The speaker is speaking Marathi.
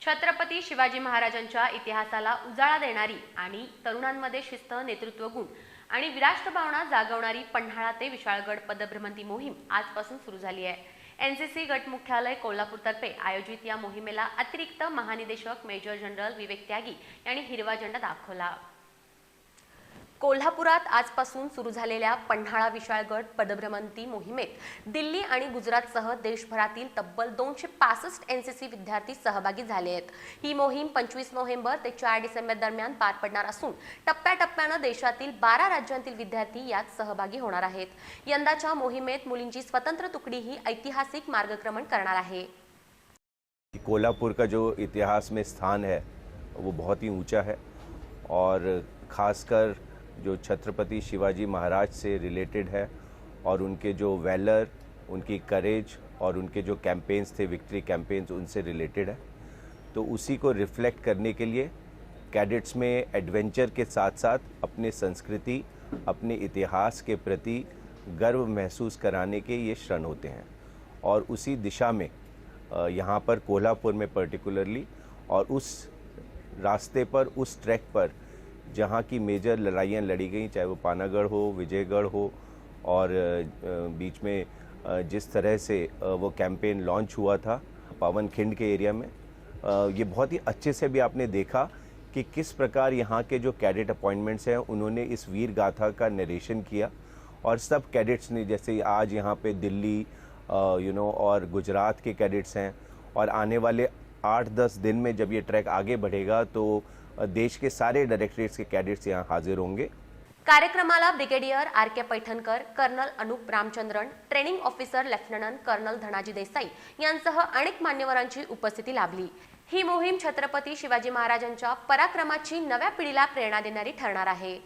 छत्रपती शिवाजी महाराजांच्या इतिहासाला उजाळा देणारी आणि तरुणांमध्ये शिस्त नेतृत्व गुण आणि विराष्ट्र भावना जागवणारी पन्हाळा ते विशाळगड पदभ्रमंती मोहीम आजपासून सुरू झाली आहे. एन सी सी गट मुख्यालय कोल्हापूरतर्फे आयोजित या मोहिमेला अतिरिक्त महानिदेशक मेजर जनरल विवेक त्यागी यांनी हिरवा झेंडा दाखवला. कोल्हापुरात आजपासून सुरू झालेल्या पन्हाळा विशाळगड पदभ्रमंती मोहिमेत दिल्ली आणि गुजरातसह देशभरातील तब्बल दोनशे पासष्ट एन सी सी विद्यार्थी सहभागी झाले आहेत. ही मोहीम पंचवीस नोव्हेंबर ते चार डिसेंबर दरम्यान पार पडणार असून टप्प्याटप्प्यानं देशातील बारा राज्यांतील विद्यार्थी यात सहभागी होणार आहेत. यंदाच्या मोहिमेत मुलींची स्वतंत्र तुकडी ही ऐतिहासिक मार्गक्रमण करणार आहे. कोल्हापुर का जो इतिहास में स्थान है वो बहुत ही ऊंचा है और ख़ासकर जो छत्रपति शिवाजी महाराज से रिलेटेड है और उनके जो वेलर उनकी करेज और उनके जो कैंपेन्स थे विक्ट्री कैंपेन्स उनसे रिलेटेड है। तो उसी को रिफ्लेक्ट करने के लिए कैडेट्स में एडवेंचर के साथ साथ अपने संस्कृति, अपने इतिहास के प्रति गर्व महसूस कराने के ये क्षण होते हैं। और उसी दिशा में यहाँ पर कोल्हापुर में पर्टिकुलरली और उस रास्ते पर, उस ट्रैक पर जहाँ की मेजर लड़ाइयाँ लड़ी गई, चाहे वो पानागढ़ हो, विजयगढ़ हो, और बीच में जिस तरह से वो कैंपेन लॉन्च हुआ था, पावन खिंड के एरिया में ये बहुत ही अच्छे से भी आपने देखा कि किस प्रकार यहाँ के जो कैडेट अपॉइंटमेंट्स हैं, उन्होंने इस वीर गाथा का नरेशन किया। और सब कैडेट्स ने, जैसे आज यहाँ पे दिल्ली यू नो और गुजरात के कैडेट्स हैं, और आने वाले आठ दस दिन में जब ये ट्रैक आगे बढ़ेगा तो देश के सारे डायरेक्टरेट्स के कैडेट्स यहाँ हाजिर होंगे। कार्यक्रमाला brigadier R K Paithankar colonel Anup Ramachandran training officer lieutenant colonel Dhanaji Desai यांसह अनेक मान्यवरांची उपस्थिती लाभली. ही मोहीम छत्रपती शिवाजी महाराजांच्या पराक्रमाची नव्या पिढीला प्रेरणा देणारी ठरणार आहे.